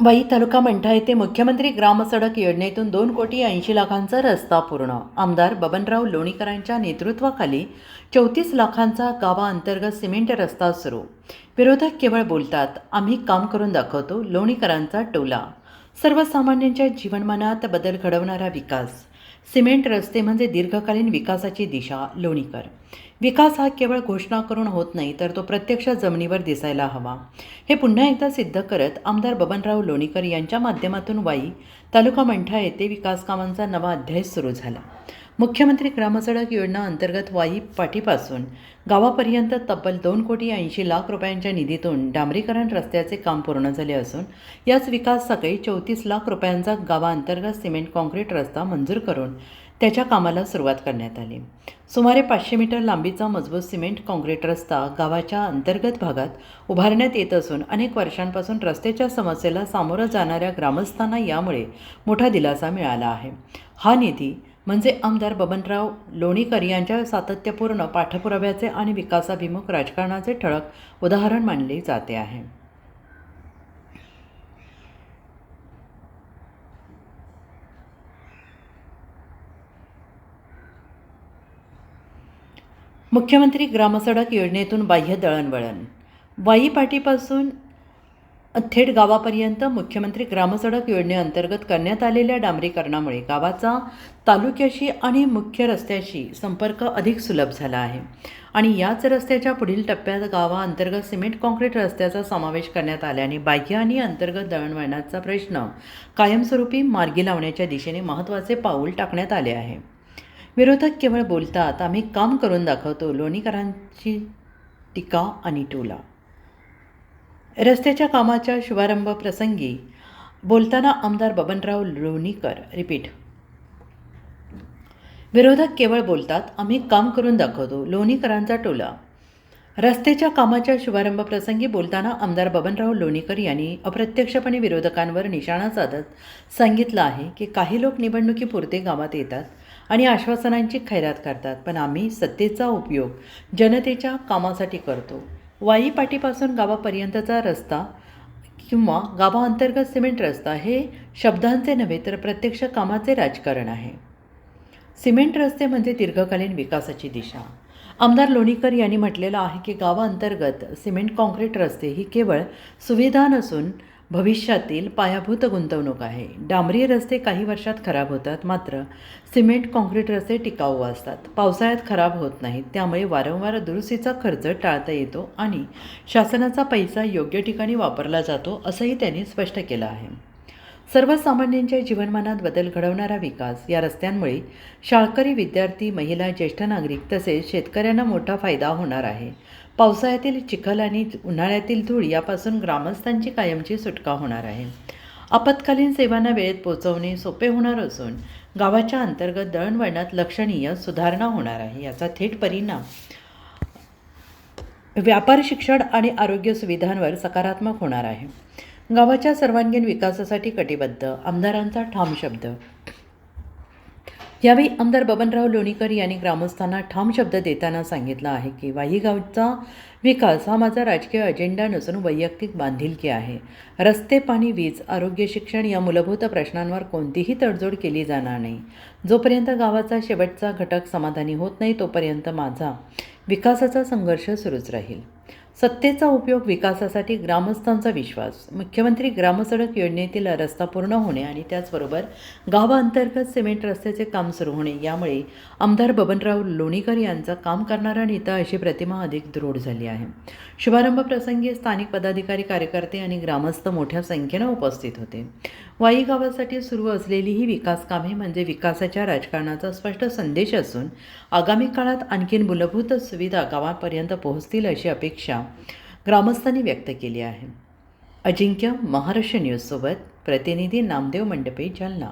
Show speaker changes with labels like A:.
A: वाई तालुका मंठा येथे मुख्यमंत्री ग्रामसडक योजनेतून दोन कोटी ऐंशी लाखांचा रस्ता पूर्ण. आमदार बबनराव लोणीकरांच्या नेतृत्वाखाली चौतीस लाखांचा गावाअंतर्गत सिमेंट रस्ता सुरू. विरोधक केवळ बोलतात आम्ही काम करून दाखवतो लोणीकरांचा टोला. सर्वसामान्यांच्या जीवनमानात बदल घडवणारा विकास. सिमेंट रस्ते म्हणजे दीर्घकालीन विकासाची दिशा लोणीकर. विकास हा केवळ घोषणा करून होत नाही तर तो प्रत्यक्ष जमिनीवर दिसायला हवा. हे पुन्हा एकदा सिद्ध करत आमदार बबनराव लोणीकर यांच्या माध्यमातून वाई तालुका मंठा येथे विकास कामांचा नवा अध्याय सुरू झाला. मुख्यमंत्री ग्रामसडक योजना अंतर्गत वाई पाठीपासून गावापर्यंत तब्बल दोन कोटी ऐंशी लाख रुपयांच्या निधीतून डांबरीकरण रस्त्याचे काम पूर्ण झाले असून याच विकासासाठी चौतीस लाख रुपयांचा गावाअंतर्गत सिमेंट कॉन्क्रीट रस्ता मंजूर करून त्याच्या कामाला सुरुवात करण्यात आली. सुमारे पाचशे मीटर लांबीचा मजबूत सिमेंट कॉन्क्रीट रस्ता गावाच्या अंतर्गत भागात उभारण्यात येत असून अनेक वर्षांपासून रस्त्याच्या समस्येला सामोरं जाणाऱ्या ग्रामस्थांना यामुळे मोठा दिलासा मिळाला आहे. हा निधी म्हणजे आमदार बबनराव लोणीकर यांच्या सातत्यपूर्ण पाठपुराव्याचे आणि विकासाभिमुख राजकारणाचे ठळक उदाहरण मानले जाते आहे. मुख्यमंत्री ग्रामसडक योजनेतून बाह्य दळणवळण. वाई पाटीपासून थेट गावापर्यंत मुख्यमंत्री ग्रामसडक योजनेअंतर्गत करण्यात आलेल्या डांबरीकरणामुळे गावाचा तालुक्याशी आणि मुख्य रस्त्याशी संपर्क अधिक सुलभ झाला आहे. आणि याच रस्त्याच्या पुढील टप्प्यात गावाअंतर्गत सिमेंट कॉन्क्रीट रस्त्याचा समावेश करण्यात आल्याने बाह्य आणि अंतर्गत दळणवळणाचा प्रश्न कायमस्वरूपी मार्गी लावण्याच्या दिशेने महत्त्वाचे पाऊल टाकण्यात आले आहे. विरोधक केवळ बोलतात आम्ही काम करून दाखवतो. लोणीकरांची टीका आणि टोला रस्त्याच्या कामाच्या शुभारंभ प्रसंगी बोलताना आमदार बबनराव लोणीकर रिपीट. विरोधक केवळ बोलतात आम्ही काम करून दाखवतो. लोणीकरांचा टोला. रस्त्याच्या कामाच्या शुभारंभ प्रसंगी बोलताना आमदार बबनराव लोणीकर यांनी अप्रत्यक्षपणे विरोधकांवर निशाणा साधत सांगितलं आहे की काही लोक निवडणुकीपुरते गावात येतात आणि आश्वासनांची खैरात करतात पण आम्ही सत्तेचा उपयोग जनतेच्या कामासाठी करतो. वाई पाटीपासून गावापर्यंतचा रस्ता किंवा गावाअंतर्गत सिमेंट रस्ता हे शब्दांचे नव्हे तर प्रत्यक्ष कामाचे राजकारण आहे. सिमेंट रस्ते म्हणजे दीर्घकालीन विकासाची दिशा. आमदार लोणीकर यांनी म्हटलेलं आहे की गावाअंतर्गत सिमेंट काँक्रीट रस्ते ही केवळ सुविधा नसून भविष्यातील पायाभूत गुंतवणूक आहे. डांबरी रस्ते काही वर्षात खराब होतात मात्र सिमेंट कॉन्क्रीट रस्ते टिकाऊ असतात. पावसाळ्यात खराब होत नाहीत त्यामुळे वारंवार दुरुस्तीचा खर्च टाळता येतो आणि शासनाचा पैसा योग्य ठिकाणी वापरला जातो असंही त्यांनी स्पष्ट केलं आहे. सर्वसामान्यांच्या जीवनमानात बदल घडवणारा विकास. या रस्त्यांमुळे शाळकरी विद्यार्थी महिला ज्येष्ठ नागरिक तसेच शेतकऱ्यांना मोठा फायदा होणार आहे. पावसाळ्यातील चिखल आणि उन्हाळ्यातील धूळ यापासून ग्रामस्थांची कायमची सुटका होणार आहे. आपत्कालीन सेवांना वेळेत पोहोचवणे सोपे होणार असून गावाच्या अंतर्गत दळणवळणात लक्षणीय सुधारणा होणार आहे. याचा थेट परिणाम व्यापार शिक्षण आणि आरोग्य सुविधांवर सकारात्मक होणार आहे. गावाच्या सर्वांगीण विकासासाठी कटिबद्ध आमदारांचा ठाम शब्द. यावेळी आमदार बबनराव लोणीकर यांनी ग्रामस्थांना ठाम शब्द देताना सांगितलं आहे की वाही गावचा विकास हा माझा राजकीय अजेंडा नसून वैयक्तिक बांधिलकी आहे. रस्ते पाणी वीज आरोग्य शिक्षण या मूलभूत प्रश्नांवर कोणतीही तडजोड केली जाणार नाही. जोपर्यंत गावाचा शेवटचा घटक समाधानी होत नाही तोपर्यंत माझा विकासाचा संघर्ष सुरूच राहील. सत्तेचा उपयोग विकासासाठी ग्रामस्थांचा विश्वास. मुख्यमंत्री ग्रामसडक योजनेतील रस्ता पूर्ण होणे आणि त्याचबरोबर गावाअंतर्गत सिमेंट रस्त्याचे काम सुरू होणे यामुळे आमदार बबनराव लोणीकर यांचा काम करणारा नेता अशी प्रतिमा अधिक दृढ झाली आहे. शुभारंभ प्रसंगी स्थानिक पदाधिकारी कार्यकर्ते आणि ग्रामस्थ मोठ्या संख्येनं उपस्थित होते. वाई गावासाठी सुरू असलेली ही विकास कामे म्हणजे विकासाच्या राजकारणाचा स्पष्ट संदेश असून आगामी काळात आणखीन मूलभूत सुविधा गावापर्यंत पोहोचतील अशी अपेक्षा ग्रामस्थांनी व्यक्त केली आहे. अजिंक्य महाराष्ट्र न्यूजसोबत प्रतिनिधी नामदेव मंडपे जालना.